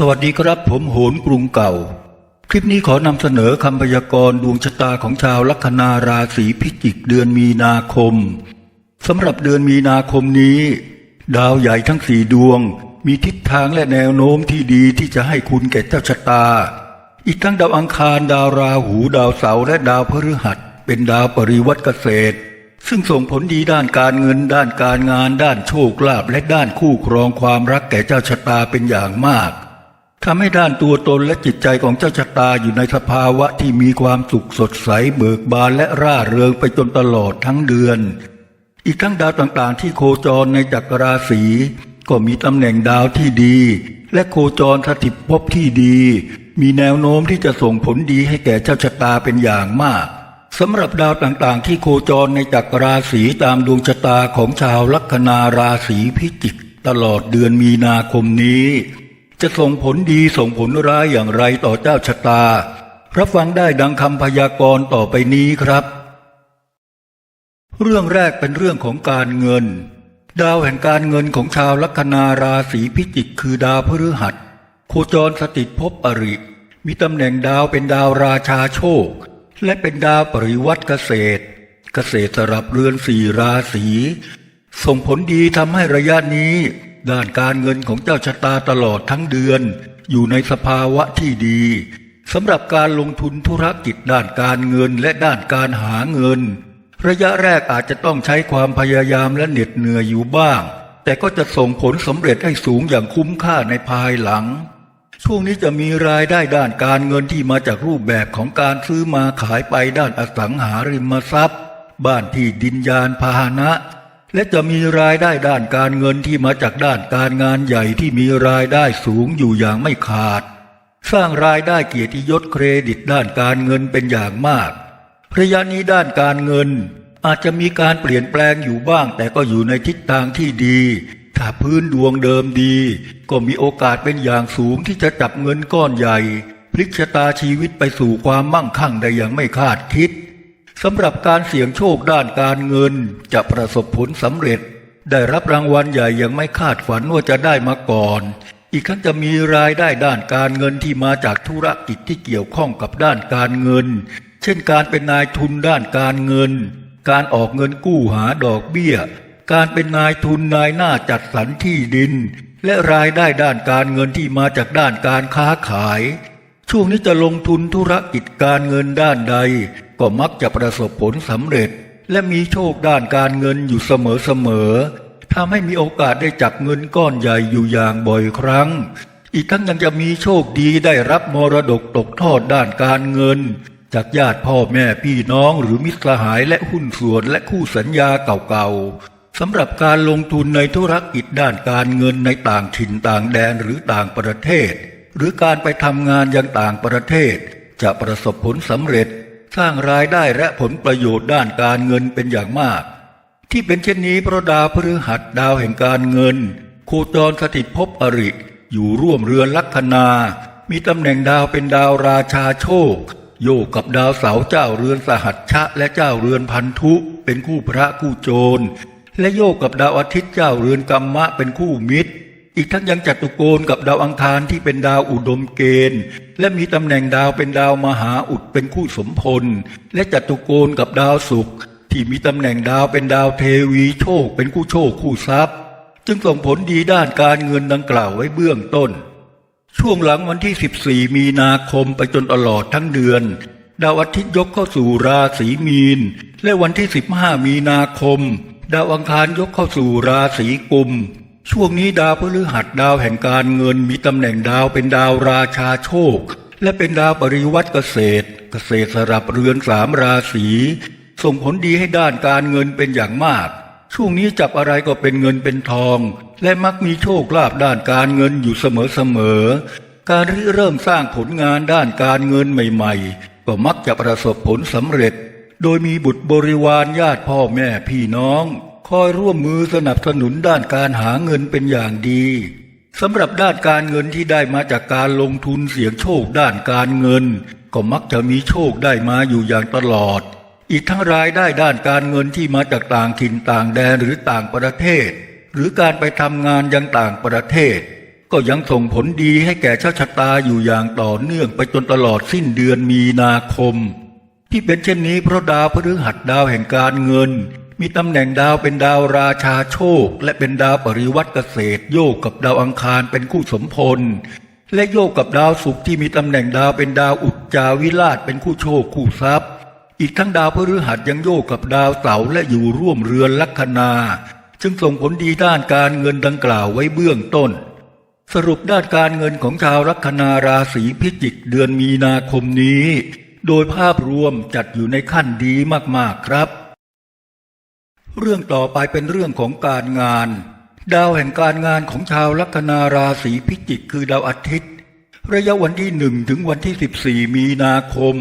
สวัสดีครับผมโหนกรุงเก่า คลิปนี้ขอนำเสนอคำพยากรณ์ดวงชะตาของชาวลัคนาราศีพิจิกเดือนมีนาคมสำหรับเดือนมีนาคมนี้ ดาวใหญ่ทั้งสี่ดวง มีทิศทางและแนวโน้มที่ดีที่จะให้คุณแก่เจ้าชะตา อีกทั้งดาวอังคาร ดาวราหูดาวเสาร์และดาวพฤหัส เป็นดาวปริวัติเกษตร ซึ่งส่งผลดีด้านการเงิน ด้านการงาน ด้านโชคลาภและด้านคู่ครองความรักแก่เจ้าชะตาเป็นอย่างมาก ทำให้ด้านตัวตนและจิตใจของเจ้าชะตาอยู่ในสภาวะที่มีความสุขสดใสเบิกบานและร่าเริงไปจนตลอดทั้งเดือน อีกทั้งดาวต่างๆ ที่โคจรในจักรราศีก็มีตำแหน่งดาวที่ดี และโคจรสถิตภพที่ดี มีแนวโน้มที่จะส่งผลดีให้แก่เจ้าชะตาเป็นอย่างมากสำหรับดาวต่างๆ ที่โคจรในจักรราศีตามดวงชะตาของชาวลัคนาราศีพิจิกตลอดเดือนมีนาคมนี้ จะส่งผลดีส่งผลร้ายอย่างไรต่อเจ้าชะตา รับฟังได้ดังคำพยากรณ์ต่อไปนี้ครับ เรื่องแรกเป็นเรื่องของการเงิน ดาวแห่งการเงินของชาวลัคนาราศีพิจิกคือดาวพฤหัส โคจรสถิตภพอริ มีตำแหน่งดาวเป็นดาวราชาโชค และเป็นดาวปริวัติเกษตร เกษตรสลับเรือนสี่ราศีส่งผลดีทำให้ระยะนี้ ด้านการเงินของเจ้าชะตาตลอดทั้งเดือน อยู่ในสภาวะที่ดีสำหรับการลงทุนธุรกิจด้านการเงินและด้านการหาเงิน ระยะแรกอาจจะต้องใช้ความพยายามและเหน็ดเหนื่อยอยู่บ้าง แต่ก็จะส่งผลสำเร็จให้สูงอย่างคุ้มค่าในภายหลัง ช่วงนี้จะมีรายได้ด้านการเงินที่มาจากรูปแบบของการซื้อมาขายไปด้านอสังหาริมทรัพย์ บ้านที่ดินยานพาหนะ และจะมีรายได้ด้านการเงินที่มาจากด้านการงานใหญ่ที่มีรายได้สูงอยู่อย่างไม่ขาด สร้างรายได้เกียรติยศเครดิตด้านการเงินเป็นอย่างมากระยะนี้ด้านการเงิน อาจจะมีการเปลี่ยนแปลงอยู่บ้าง แต่ก็อยู่ในทิศทางที่ดี ถ้าพื้นดวงเดิมดี ก็มีโอกาสเป็นอย่างสูงที่จะจับเงินก้อนใหญ่ พลิกชะตาชีวิตไปสู่ความมั่งคั่งได้อย่างไม่คาดคิด สำหรับการเสี่ยงโชคด้านการเงิน จะประสบผลสำเร็จ ได้รับรางวัลใหญ่ยังไม่คาดฝันว่าจะได้มาก่อน อีกทั้งจะมีรายได้ด้านการเงินที่มาจากธุรกิจที่เกี่ยวข้องกับด้านการเงิน เช่นการเป็นนายทุนด้านการเงิน การออกเงินกู้หาดอกเบี้ย การเป็นนายทุนนายหน้าจัดสรรที่ดิน และรายได้ด้านการเงินที่มาจากด้านการค้าขาย ช่วงนี้จะลงทุนธุรกิจการเงินด้านใด ก็มักจะประสบผลสำเร็จ และมีโชคด้านการเงินอยู่เสมอๆทำให้มีโอกาสได้จับเงินก้อนใหญ่อยู่อย่างบ่อยครั้ง อีกทั้งยังจะมีโชคดีได้รับมรดกตกทอดด้านการเงิน จากญาติพ่อแม่พี่น้องหรือมิตรสหายและหุ้นส่วนและคู่สัญญาเก่าๆสำหรับการลงทุนในธุรกิจด้านการเงินในต่างถิ่นต่างแดนหรือต่างประเทศ หรือการไปทำงานยังต่างประเทศ จะประสบผลสำเร็จ สร้างรายได้และผลประโยชน์ด้านการเงินเป็นอย่างมาก ที่เป็นเช่นนี้เพราะดาวพฤหัสดาวแห่งการเงิน โคจรสถิตภพอริ อยู่ร่วมเรือนลัคนา มีตำแหน่งดาวเป็นดาวราชาโชค โยกกับดาวเสาเจ้าเรือนสหัชชะและเจ้าเรือนพันธุ เป็นคู่พระคู่โจร และโยกกับดาวอาทิตย์เจ้าเรือนกัมมะเป็นคู่มิตร อีกทั้งยังจัตุโกนกับดาวอังคารที่เป็นดาวอุดมเกณฑ์ และมีตำแหน่งดาวเป็นดาวมหาอุดเป็นคู่สมพล และจัตุโกนกับดาวศุกร์ที่มีตำแหน่งดาวเป็นดาวเทวีโชค เป็นคู่โชคคู่ทรัพย์ จึงส่งผลดีด้านการเงินดังกล่าวไว้เบื้องต้น ช่วงหลังวันที่ 14 มีนาคมไปจนตลอดทั้งเดือน ดาวอาทิตย์ยกเข้าสู่ราศีมีน และวันที่ 15 มีนาคม ดาวอังคารยกเข้าสู่ราศีกุม ช่วงนี้ดาวพฤหัสดาวแห่งการเงินมีตำแหน่งดาวเป็นดาวราชาโชค และเป็นดาวปริวัติเกษตร เกษตรสลับเรือนสามราศีส่งผลดีให้ด้านการเงินเป็นอย่างมาก ช่วงนี้จับอะไรก็เป็นเงินเป็นทอง และมักมีโชคลาภด้านการเงินอยู่เสมอๆการริเริ่มสร้างผลงานด้านการเงินใหม่ๆ ก็มักจะประสบผลสำเร็จ โดยมีบุตรบริวารญาติพ่อแม่พี่น้อง คอยร่วมมือสนับสนุนด้านการหาเงินเป็นอย่างดีสำหรับด้านการเงินที่ได้มาจากการลงทุนเสี่ยงโชคด้านการเงิน ก็มักจะมีโชคได้มาอยู่อย่างตลอด อีกทั้งรายได้ด้านการเงินที่มาจากต่างถิ่นต่างแดนหรือต่างประเทศ หรือการไปทำงานยังต่างประเทศ ก็ยังส่งผลดีให้แก่ชาชะตาอยู่อย่างต่อเนื่องไปจนตลอดสิ้นเดือนมีนาคม ที่เป็นเช่นนี้เพราะดาวพฤหัสดาวแห่งการเงิน มีตำแหน่งดาวเป็นดาวราชาโชค และเป็นดาวปริวัติเกษตร โยกกับดาวอังคารเป็นคู่สมพล และโยกกับดาวศุกร์ที่มีตำแหน่งดาวเป็นดาวอุจจาวิราชเป็นคู่โชคคู่ทรัพย์ อีกทั้งดาวพฤหัสยังโยกกับดาวเสาร์และอยู่ร่วมเรือนลัคนา จึงส่งผลดีด้านการเงินดังกล่าวไว้เบื้องต้น สรุปด้านการเงินของชาวลัคนาราศีพิจิกเดือนมีนาคมนี้ โดยภาพรวมจัดอยู่ในขั้นดีมากๆครับ เรื่องต่อไปเป็นเรื่องของการงาน ดาวแห่งการงานของชาวลัคนาราศีพิจิกคือดาวอาทิตย์ ระยะวันที่หนึ่งถึงวันที่ 14 มีนาคม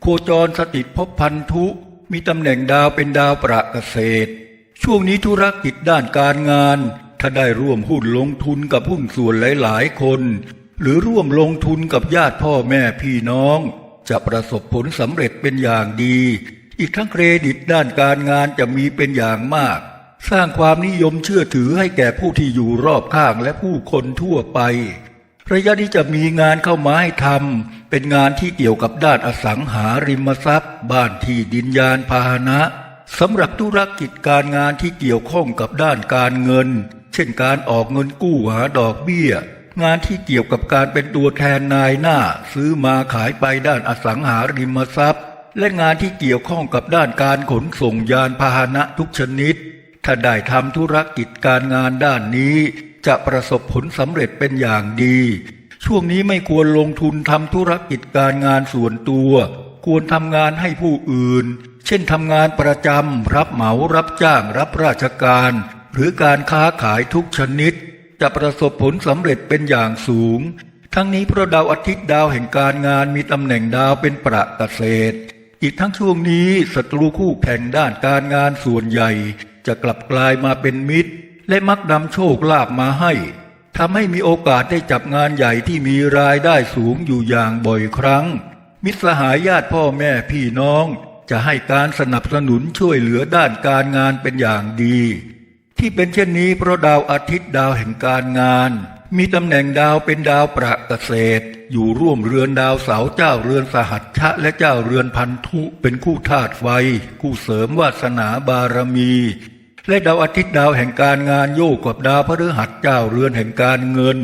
โคจรสถิตภพพันธุ มีตำแหน่งดาวเป็นดาวประเกษตร ช่วงนี้ธุรกิจด้านการงาน ถ้าได้ร่วมหุ้นลงทุนกับหุ้นส่วนหลาย ๆ คน หรือร่วมลงทุนกับญาติพ่อแม่พี่น้อง จะประสบผลสำเร็จเป็นอย่างดี อีกทั้งเครดิตด้านการงานจะมีเป็นอย่างมาก สร้างความนิยมเชื่อถือให้แก่ผู้ที่อยู่รอบข้างและผู้คนทั่วไประยะนี้จะมีงานเข้ามาให้ทำเป็นงานที่เกี่ยวกับด้านอสังหาริมทรัพย์ บ้านที่ดินยานพาหนะสำหรับธุรกิจการงานที่เกี่ยวข้องกับด้านการเงิน เช่นการออกเงินกู้หาดอกเบี้ย งานที่เกี่ยวกับการเป็นตัวแทนนายหน้า ซื้อมาขายไปด้านอสังหาริมทรัพย์ และงานที่เกี่ยวข้องกับด้านการขนส่งยานพาหนะทุกชนิด ถ้าได้ทำธุรกิจการงานด้านนี้ จะประสบผลสำเร็จเป็นอย่างดี ช่วงนี้ไม่ควรลงทุนทำธุรกิจการงานส่วนตัว ควรทำงานให้ผู้อื่น เช่นทำงานประจำรับเหมารับจ้างรับราชการ หรือการค้าขายทุกชนิด จะประสบผลสำเร็จเป็นอย่างสูง ทั้งนี้เพราะดาวอาทิตย์ดาวแห่งการงานมีตำแหน่งดาวเป็นประเกษตร อีกทั้งช่วงนี้ศัตรูคู่แข่งด้านการงานส่วนใหญ่ จะกลับกลายมาเป็นมิตร และมักนำโชคลาภมาให้ทำให้มีโอกาสได้จับงานใหญ่ที่มีรายได้สูงอยู่อย่างบ่อยครั้ง มิตรสหายญาติพ่อแม่พี่น้อง จะให้การสนับสนุนช่วยเหลือด้านการงานเป็นอย่างดี ที่เป็นเช่นนี้เพราะดาวอาทิตย์ดาวแห่งการงาน มีตำแหน่งดาวเป็นดาวประเกษตร อยู่ร่วมเรือนดาวเสาเจ้าเรือนสหัชชะ และเจ้าเรือนพันธุเป็นคู่ธาตุไฟ คู่เสริมวาสนาบารมี และดาวอาทิตย์ดาวแห่งการงานโยกกับดาวพฤหัสเจ้าเรือนแห่งการเงิน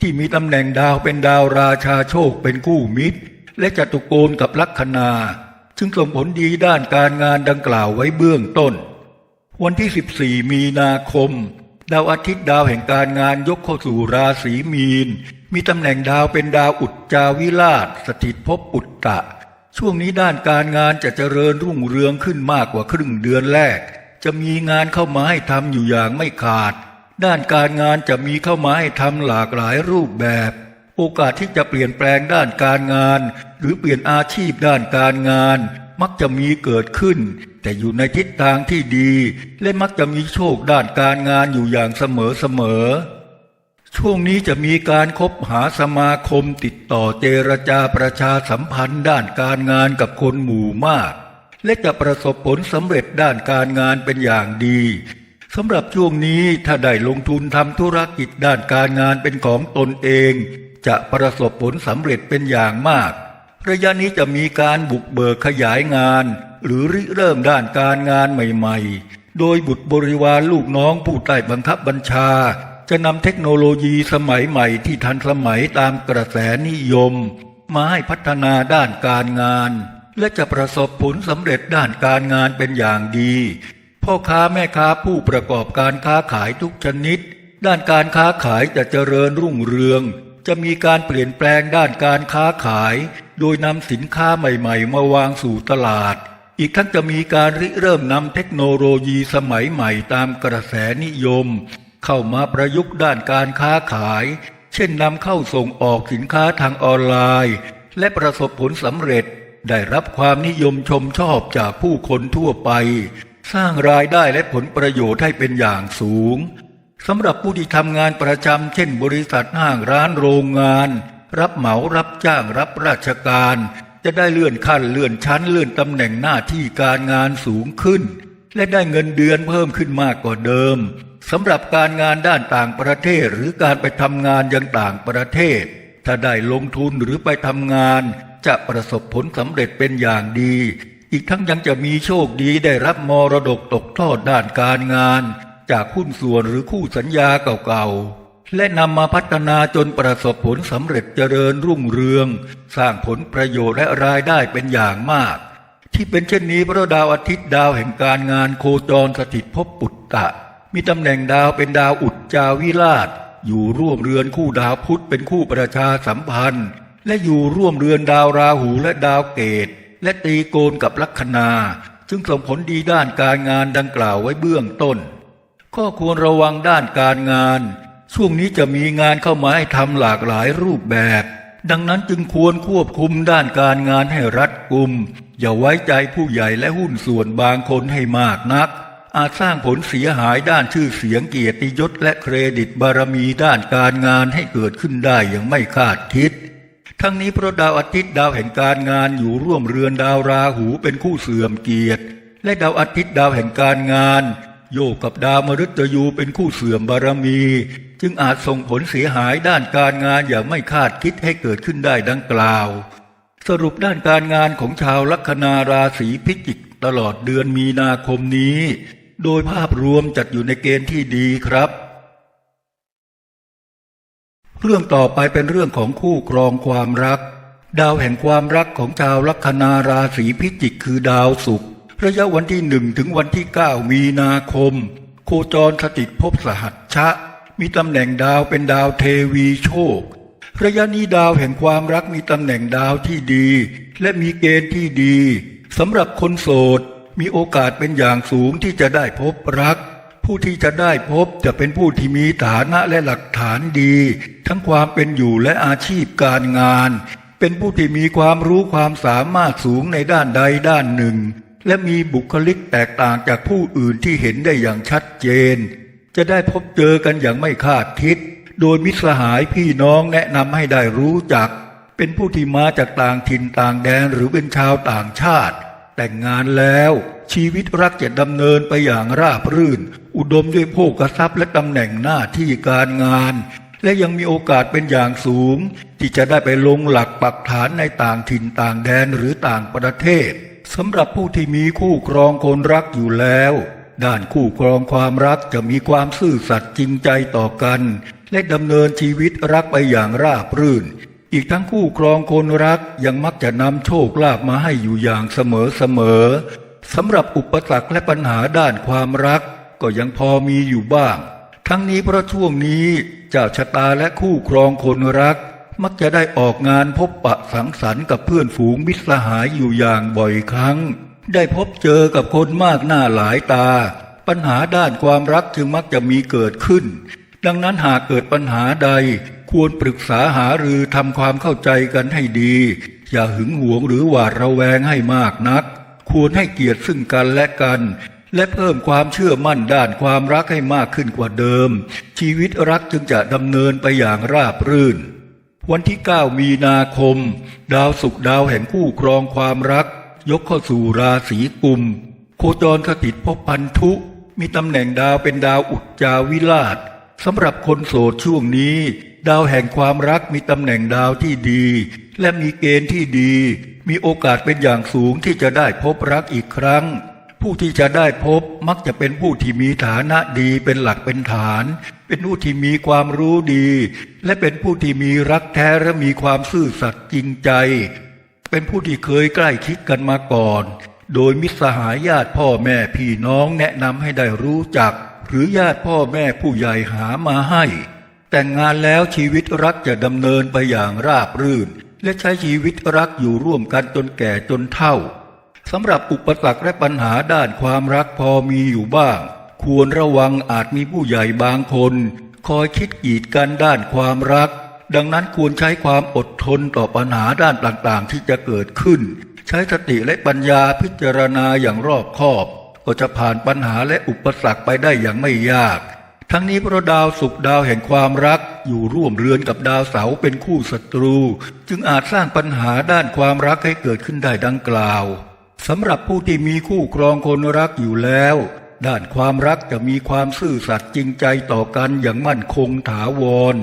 ที่มีตำแหน่งดาวเป็นดาวราชาโชคเป็นคู่มิตร และจตุโกณกับลัคนาจึงส่งผลดีด้านการงานดังกล่าวไว้เบื้องต้น วันที่ 14 มีนาคม ดาวอาทิตย์ดาวแห่งการงานยกเข้าสู่ราศีมีน มีตำแหน่งดาวเป็นดาวอุจจาวิราช สถิตภพอุตตะ ช่วงนี้ด้านการงานจะเจริญรุ่งเรืองขึ้นมากกว่าครึ่งเดือนแรก จะมีงานเข้ามาให้ทำอยู่อย่างไม่ขาด ด้านการงานจะมีเข้ามาให้ทำหลากหลายรูปแบบ โอกาสที่จะเปลี่ยนแปลงด้านการงาน หรือเปลี่ยนอาชีพด้านการงาน มักจะมีเกิดขึ้น แต่อยู่ในทิศทางที่ดี และมักจะมีโชคด้านการงานอยู่อย่างเสมอเสมอช่วงนี้จะมีการคบหาสมาคมติดต่อเจรจาประชาสัมพันธ์ด้านการงานกับคนหมู่มาก และจะประสบผลสำเร็จด้านการงานเป็นอย่างดีสำหรับช่วงนี้ถ้าได้ลงทุนทำธุรกิจด้านการงานเป็นของตนเอง จะประสบผลสำเร็จเป็นอย่างมาก ระยะนี้จะมีการบุกเบิกขยายงาน หรือริเริ่มด้านการงานใหม่ๆ โดยบุตรบริวารลูกน้องผู้ใต้บังคับบัญชา จะนำเทคโนโลยีสมัยใหม่ที่ทันสมัยตามกระแสนิยม มาให้พัฒนาด้านการงาน และจะประสบผลสำเร็จด้านการงานเป็นอย่างดีพ่อค้าแม่ค้าผู้ประกอบการค้าขายทุกชนิด ด้านการค้าขายจะเจริญรุ่งเรือง จะมีการเปลี่ยนแปลงด้านการค้าขาย โดยนำสินค้าใหม่ๆ มาวางสู่ตลาด อีกทั้งจะมีการริเริ่มนำเทคโนโลยีสมัยใหม่ตามกระแสนิยม เข้ามาประยุกต์ด้านการค้าขาย เช่นนำเข้าส่งออกสินค้าทางออนไลน์ และประสบผลสำเร็จได้รับความนิยมชมชอบจากผู้คนทั่วไป สร้างรายได้และผลประโยชน์ให้เป็นอย่างสูงสำหรับผู้ที่ทำงานประจำเช่น บริษัทห้างร้านโรงงาน รับเหมารับจ้างรับราชการ จะได้เลื่อนขั้นเลื่อนชั้นเลื่อนตำแหน่งหน้าที่การงานสูงขึ้น และได้เงินเดือนเพิ่มขึ้นมากกว่าเดิมสำหรับการงานด้านต่างประเทศหรือการไปทำงานยังต่างประเทศ ถ้าได้ลงทุนหรือไปทำงาน จะประสบผลสำเร็จเป็นอย่างดี อีกทั้งยังจะมีโชคดีได้รับมรดกตกทอดด้านการงาน จากหุ้นส่วนหรือคู่สัญญาเก่าๆ และนำมาพัฒนาจนประสบผลสำเร็จเจริญรุ่งเรือง สร้างผลประโยชน์และรายได้เป็นอย่างมาก ที่เป็นเช่นนี้เพราะดาวอาทิตย์ดาวแห่งการงานโคจรสถิตภพปุตตะ มีตำแหน่งดาวเป็นดาวอุจจาวิราช อยู่ร่วมเรือนคู่ดาวพุธเป็นคู่ประชาสัมพันธ์ และอยู่ร่วมเรือนดาวราหูและดาวเกต และตีโกนกับลัคนาจึงส่งผลดีด้านการงานดังกล่าวไว้เบื้องต้นก็ควรระวังด้านการงาน ช่วงนี้จะมีงานเข้ามาให้ทำหลากหลายรูปแบบ ดังนั้นจึงควรควบคุมด้านการงานให้รัดกุม อย่าไว้ใจผู้ใหญ่และหุ้นส่วนบางคนให้มากนัก อาจสร้างผลเสียหายด้านชื่อเสียงเกียรติยศและเครดิตบารมีด้านการงานให้เกิดขึ้นได้อย่างไม่คาดคิด ทั้งนี้เพราะดาวอาทิตย์ดาวแห่งการงานอยู่ร่วมเรือนดาวราหูเป็นคู่เสื่อมเกียรติ และดาวอาทิตย์ดาวแห่งการงาน โยกกับดาวมฤตยูเป็นคู่เสื่อมบารมี จึงอาจส่งผลเสียหายด้านการงานอย่างไม่คาดคิดให้เกิดขึ้นได้ดังกล่าว สรุปด้านการงานของชาวลัคนาราศีพิจิกตลอดเดือนมีนาคมนี้ โดยภาพรวมจัดอยู่ในเกณฑ์ที่ดีครับ เรื่องต่อไปเป็นเรื่องของคู่ครองความรัก ดาวแห่งความรักของชาวลัคนาราศีพิจิกคือดาวศุกร์ ระยะวันที่หนึ่งถึงวันที่เก้ามีนาคม โคจรสถิตภพสหัชชะ มีตำแหน่งดาวเป็นดาวเทวีโชค ระยะนี้ดาวแห่งความรักมีตำแหน่งดาวที่ดี และมีเกณฑ์ที่ดีสำหรับคนโสด มีโอกาสเป็นอย่างสูงที่จะได้พบรัก ผู้ที่จะได้พบจะเป็นผู้ที่มีฐานะและหลักฐานดี ทั้งความเป็นอยู่และอาชีพการงาน เป็นผู้ที่มีความรู้ความสามารถสูงในด้านใดด้านหนึ่ง และมีบุคลิกแตกต่างจากผู้อื่นที่เห็นได้อย่างชัดเจน จะได้พบเจอกันอย่างไม่คาดคิด โดยมิตรสหายพี่น้องแนะนำให้ได้รู้จัก เป็นผู้ที่มาจากต่างถิ่นต่างแดนหรือเป็นชาวต่างชาติ แต่งงานแล้วชีวิตรักจะดำเนินไปอย่างราบรื่น อุดมด้วยโภคทรัพย์และตำแหน่งหน้าที่การงาน และยังมีโอกาสเป็นอย่างสูง ที่จะได้ไปลงหลักปักฐานในต่างถิ่นต่างแดนหรือต่างประเทศ สำหรับผู้ที่มีคู่ครองคนรักอยู่แล้ว ด้านคู่ครองความรักจะมีความซื่อสัตย์จริงใจต่อกัน และดำเนินชีวิตรักไปอย่างราบรื่น อีกทั้งคู่ครองคนรักยังมักจะนำโชคลาภมาให้อยู่อย่างเสมอเสมอสำหรับอุปสรรคและปัญหาด้านความรัก ก็ยังพอมีอยู่บ้าง ทั้งนี้เพราะช่วงนี้เจ้าชะตาและคู่ครองคนรัก มักจะได้ออกงานพบปะสังสรรค์กับเพื่อนฝูงมิตรสหายอยู่อย่างบ่อยครั้ง ได้พบเจอกับคนมากหน้าหลายตา ปัญหาด้านความรักจึงมักจะมีเกิดขึ้น ดังนั้นหากเกิดปัญหาใด ควรปรึกษาหารือทำความเข้าใจกันให้ดี อย่าหึงหวงหรือหวาดระแวงให้มากนัก ควรให้เกียรติซึ่งกันและกันและเพิ่มความเชื่อมั่นด้านความรักให้มากขึ้นกว่าเดิม ชีวิตรักจึงจะดำเนินไปอย่างราบรื่น วันที่ 9 มีนาคม ดาวศุกร์ดาวแห่งคู่ครองความรัก ยกเข้าสู่ราศีกุม โคจรสถิตภพพันธุ มีตำแหน่งดาวเป็นดาวอุจจาวิราชสำหรับคนโสดช่วงนี้ ดาวแห่งความรักมีตำแหน่งดาวที่ดี และมีเกณฑ์ที่ดี มีโอกาสเป็นอย่างสูงที่จะได้พบรักอีกครั้ง ผู้ที่จะได้พบมักจะเป็นผู้ที่มีฐานะดีเป็นหลักเป็นฐาน เป็นผู้ที่มีความรู้ดี และเป็นผู้ที่มีรักแท้และมีความซื่อสัตย์จริงใจ เป็นผู้ที่เคยใกล้ชิดกันมาก่อน โดยมิตรสหายญาติพ่อแม่พี่น้องแนะนำให้ได้รู้จัก หรือญาติพ่อแม่ผู้ใหญ่หามาให้ แต่งงานแล้วชีวิตรักจะดำเนินไปอย่างราบรื่น และใช้ชีวิตรักอยู่ร่วมกันจนแก่จนเฒ่า สำหรับอุปสรรคและปัญหาด้านความรักพอมีอยู่บ้าง ควรระวังอาจมีผู้ใหญ่บางคน คอยคิดกีดกันด้านความรัก ดังนั้นควรใช้ความอดทนต่อปัญหาด้านต่างๆ ที่จะเกิดขึ้น ใช้สติและปัญญาพิจารณาอย่างรอบคอบ ก็จะผ่านปัญหาและอุปสรรคไปได้อย่างไม่ยาก ทั้งนี้เพราะดาวศุกดาวแห่งความรัก อยู่ร่วมเรือนกับดาวเสาร์เป็นคู่ศัตรู จึงอาจสร้างปัญหาด้านความรักให้เกิดขึ้นได้ดังกล่าว สำหรับผู้ที่มีคู่ครองคนรักอยู่แล้ว ด้านความรักจะมีความซื่อสัตย์จริงใจต่อกันอย่างมั่นคงถาวร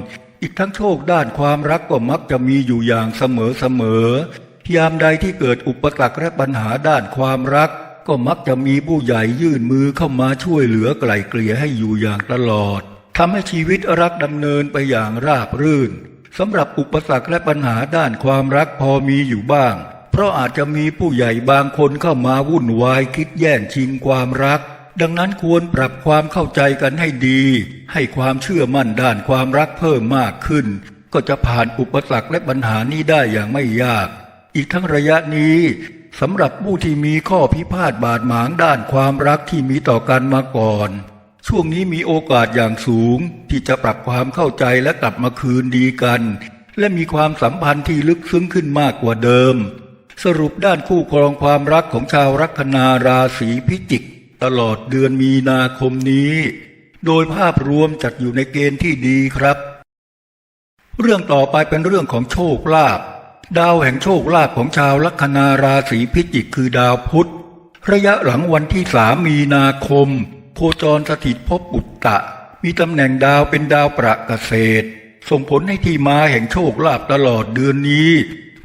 อีกทั้งโชคด้านความรักก็มักจะมีอยู่อย่างเสมอเสมอยามใดที่เกิดอุปสรรคและปัญหาด้านความรัก ก็มักจะมีผู้ใหญ่ยื่นมือเข้ามาช่วยเหลือไกล่เกลี่ยให้อยู่อย่างตลอดทำให้ชีวิตรักดำเนินไปอย่างราบรื่นสำหรับอุปสรรคและปัญหาด้านความรักพอมีอยู่บ้าง ราะอาจจะมีผู้ใหญ่บางคนเข้ามาวุ่นวายคิดแย่งชิงความรัก ดังนั้นควรปรับความเข้าใจกันให้ดี ให้ความเชื่อมั่นด้านความรักเพิ่มมากขึ้น ก็จะผ่านอุปสรรคและปัญหานี้ได้อย่างไม่ยาก อีกทั้งระยะนี้สำหรับผู้ที่มีข้อพิพาทบาดหมางด้านความรักที่มีต่อกันมาก่อน ช่วงนี้มีโอกาสอย่างสูง ที่จะปรับความเข้าใจและกลับมาคืนดีกัน และมีความสัมพันธ์ที่ลึกซึ้งขึ้นมากกว่าเดิม สรุปด้านคู่ครองความรักของชาวลัคนาราศีพิจิก ตลอดเดือนมีนาคมนี้ โดยภาพรวมจัดอยู่ในเกณฑ์ที่ดีครับ เรื่องต่อไปเป็นเรื่องของโชคลาภดาวแห่งโชคลาภของชาวลัคนาราศีพิจิกคือดาวพุธ ระยะหลังวันที่สามมีนาคม โคจรสถิตภพอุตตะ มีตำแหน่งดาวเป็นดาวประเกษตร ส่งผลให้ที่มาแห่งโชคลาภตลอดเดือนนี้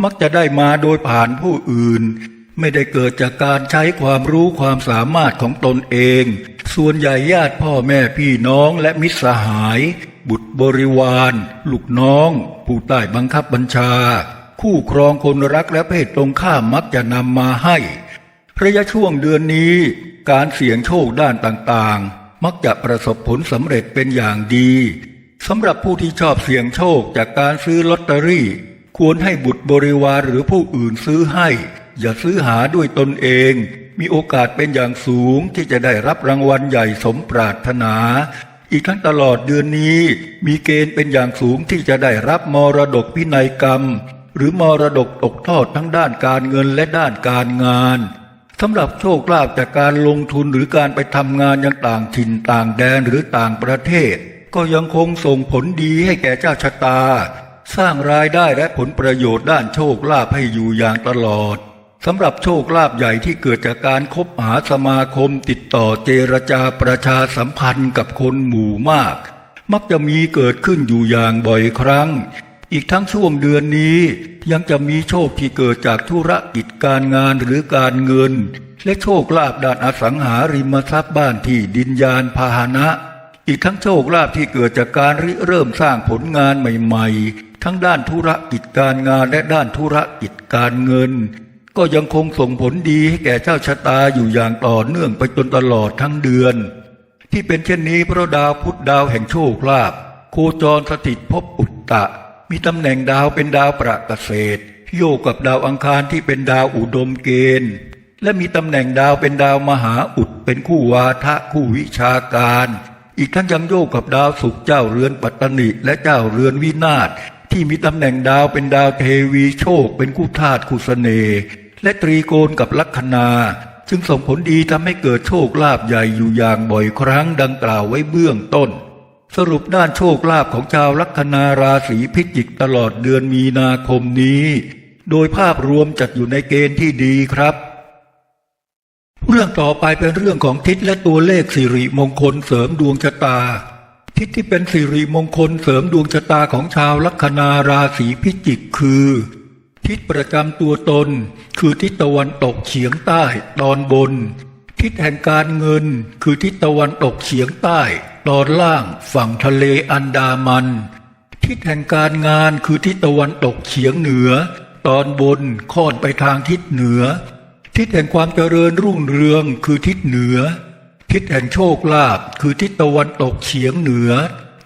มักจะได้มาโดยผ่านผู้อื่น ไม่ได้เกิดจากการใช้ความรู้ความสามารถของตนเอง ส่วนใหญ่ญาติพ่อแม่พี่น้องและมิตรสหาย บุตรบริวาร ลูกน้อง ผู้ใต้บังคับบัญชา คู่ครองคนรักและเพศตรงข้ามมักจะนำมาให้ ระยะช่วงเดือนนี้ การเสี่ยงโชคด้านต่างๆ มักจะประสบผลสำเร็จเป็นอย่างดีสำหรับผู้ที่ชอบเสี่ยงโชคจากการซื้อลอตเตอรี่ ควรให้บุตรบริวารหรือผู้อื่นซื้อให้ อย่าซื้อหาด้วยตนเอง มีโอกาสเป็นอย่างสูงที่จะได้รับรางวัลใหญ่สมปรารถนา อีกทั้งตลอดเดือนนี้ มีเกณฑ์เป็นอย่างสูงที่จะได้รับมรดกพินัยกรรม หรือมรดกตกทอดทั้งด้านการเงินและด้านการงานสำหรับโชคลาภจากการลงทุนหรือการไปทำงานยังต่างถิ่นต่างแดนหรือต่างประเทศ ก็ยังคงส่งผลดีให้แก่เจ้าชะตา สร้างรายได้และผลประโยชน์ด้านโชคลาภให้อยู่อย่างตลอดสำหรับโชคลาภใหญ่ที่เกิดจากการคบหาสมาคมติดต่อเจรจาประชาสัมพันธ์กับคนหมู่มาก มักจะมีเกิดขึ้นอยู่อย่างบ่อยครั้ง อีกทั้งช่วงเดือนนี้ ยังจะมีโชคที่เกิดจากธุรกิจการงานหรือการเงิน และโชคลาภด้านอสังหาริมทรัพย์บ้านที่ดินยานพาหนะ อีกทั้งโชคลาภที่เกิดจากการริเริ่มสร้างผลงานใหม่ๆ ทั้งด้านธุรกิจการงานและด้านธุรกิจการเงิน ก็ยังคงส่งผลดีให้แก่เจ้าชะตาอยู่อย่างต่อเนื่องไปจนตลอดทั้งเดือน ที่เป็นเช่นนี้เพราะดาวพุธดาวแห่งโชคลาภโคจรสถิตภพอุตตะ มีตำแหน่งดาวเป็นดาวประเกษตรโยกกับดาวอังคารที่เป็นดาวอุดมเกณฑ์ และมีตำแหน่งดาวเป็นดาวมหาอุดเป็นคู่วาทะคู่วิชาการ อีกทั้งยังโยกกับดาวศุกเจ้าเรือนปัตตนิและเจ้าเรือนวินาศ ที่มีตำแหน่งดาวเป็นดาวเทวีโชค เป็นคู่ธาตุคู่เสน่ห์และตรีโกณกับลัคนาจึงส่งผลดีทำให้เกิดโชคลาภใหญ่อยู่อย่างบ่อยครั้งดังกล่าวไว้เบื้องต้น สรุปด้านโชคลาภของชาวลัคนาราศีพิจิกตลอดเดือนมีนาคมนี้ โดยภาพรวมจัดอยู่ในเกณฑ์ที่ดีครับ เรื่องต่อไปเป็นเรื่องของทิศและตัวเลขสิริมงคลเสริมดวงชะตา ทิศที่เป็นสิริมงคลเสริมดวงชะตาของชาวลัคนาราศีพิจิกคือ ทิศประจำตัวตน คือทิศตะวันตกเฉียงใต้ตอนบน ทิศแห่งการเงิน คือทิศตะวันตกเฉียงใต้ ตอนล่างฝั่งทะเลอันดามัน ทิศแห่งการงานคือทิศตะวันตกเฉียงเหนือ ตอนบนค่อนไปทางทิศเหนือ ทิศแห่งความเจริญรุ่งเรืองคือทิศเหนือ ทิศแห่งโชคลาภคือทิศตะวันตกเฉียงเหนือ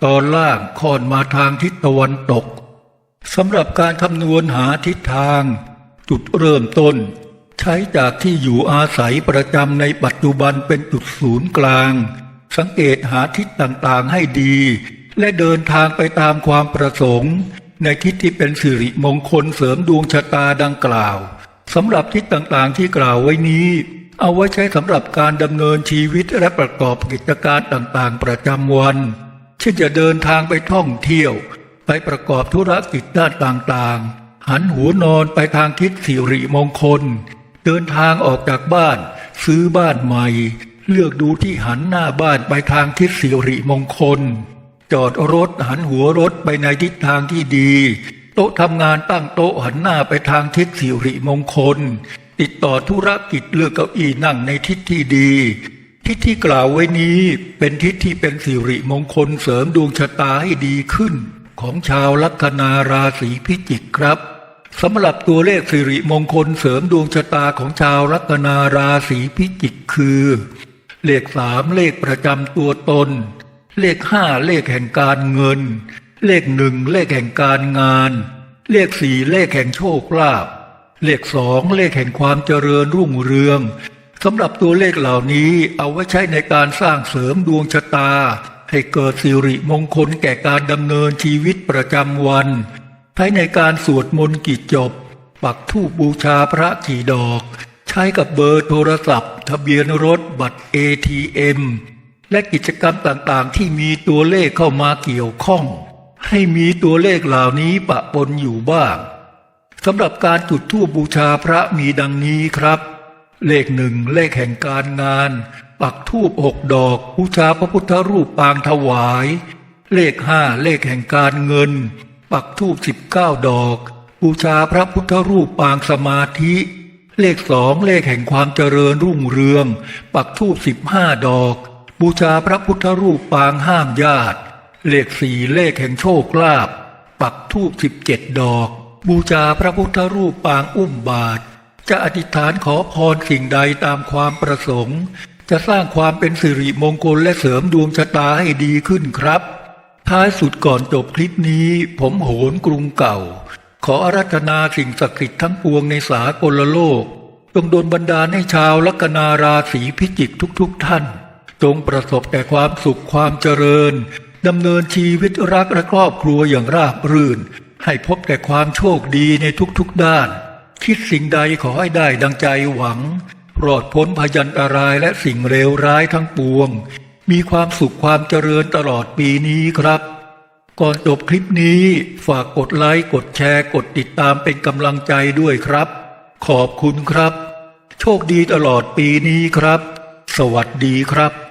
ตอนล่างค่อนมาทางทิศตะวันตกสำหรับการคำนวณหาทิศทาง จุดเริ่มต้น ใช้จากที่อยู่อาศัยประจำในปัจจุบันเป็นจุดศูนย์กลาง สังเกตหาทิศต่างๆให้ดี และเดินทางไปตามความประสงค์ ในทิศที่เป็นสิริมงคลเสริมดวงชะตาดังกล่าวสำหรับทิศต่างๆที่กล่าวไว้นี้ เอาไว้ใช้สำหรับการดำเนินชีวิตและประกอบกิจการต่างๆ ประจำวัน เช่นจะเดินทางไปท่องเที่ยว ไปประกอบธุรกิจด้านต่างๆ หันหัวนอนไปทางทิศสิริมงคล เดินทางออกจากบ้าน ซื้อบ้านใหม่ เลือกดูที่หันหน้าบ้านไปทางทิศสิริมงคล จอดรถหันหัวรถไปในทิศทางที่ดี โต๊ะทำงานตั้งโต๊ะหันหน้าไปทางทิศสิริมงคล ติดต่อธุรกิจเลือกเก้าอี้นั่งในทิศที่ดี ทิศที่กล่าวไว้นี้เป็นทิศที่เป็นสิริมงคลเสริมดวงชะตาให้ดีขึ้น ของชาวลัคนาราศีพิจิกครับสำหรับตัวเลขสิริมงคลเสริมดวงชะตาของชาวลัคนาราศีพิจิกคือ เลขสามเลขประจำตัวตน เลขห้าเลขแห่งการเงิน เลขหนึ่งเลขแห่งการงาน เลขสี่เลขแห่งโชคลาภ เลขสองเลขแห่งความเจริญรุ่งเรืองสำหรับตัวเลขเหล่านี้เอาไว้ใช้ในการสร้างเสริมดวงชะตา ให้เกิดสิริมงคลแก่การดำเนินชีวิตประจำวันใช้ในการสวดมนต์กิจจบ ปักธูปบูชาพระกี่ดอก ใช้กับเบอร์โทรศัพท์ ทะเบียนรถบัตร ATM และกิจกรรมต่างๆ ที่มีตัวเลขเข้ามาเกี่ยวข้อง ให้มีตัวเลขเหล่านี้ปะปนอยู่บ้าง สำหรับการจุดธูปบูชาพระมีดังนี้ครับ เลขหนึ่งเลขแห่งการงาน ปักธูปหกดอก บูชาพระพุทธรูปปางถวาย เลขห้าเลขแห่งการเงิน ปักธูปสิบเก้าดอก บูชาพระพุทธรูปปางสมาธิ เลขสองเลขแห่งความเจริญรุ่งเรือง ปักธูปสิบห้าดอก บูชาพระพุทธรูปปางห้ามญาติ เลขสี่เลขแห่งโชคลาภปักธูปสิบเจ็ดดอก บูชาพระพุทธรูปปางอุ้มบาท จะอธิษฐานขอพรสิ่งใดตามความประสงค์ จะสร้างความเป็นสิริมงคลและเสริมดวงชะตาให้ดีขึ้นครับ ท้ายสุดก่อนจบคลิปนี้ ผมโหนกรุงเก่า ขออารัธนาสิ่งศักดิ์สิทธิ์ทั้งปวงในสากลโลกจงโดลบันดาลให้ชาวลัคนาราศีพิจิกทุกๆทท่าน จงประสบแต่ความสุขความเจริญดำเนินชีวิตรักและครอบครัวอย่างราบรื่น ให้พบแต่ความโชคดีในทุกๆด้าน คิดสิ่งใดขอให้ได้ดังใจหวังปลอดพ้นพยันตรายและสิ่งเลวร้ายทั้งปวง มีความสุขความเจริญตลอดปีนี้ครับ ก่อนจบคลิปนี้ฝากกดไลค์กดแชร์กดติดตามเป็นกำลังใจด้วยครับ ขอบคุณครับ โชคดีตลอดปีนี้ครับ สวัสดีครับ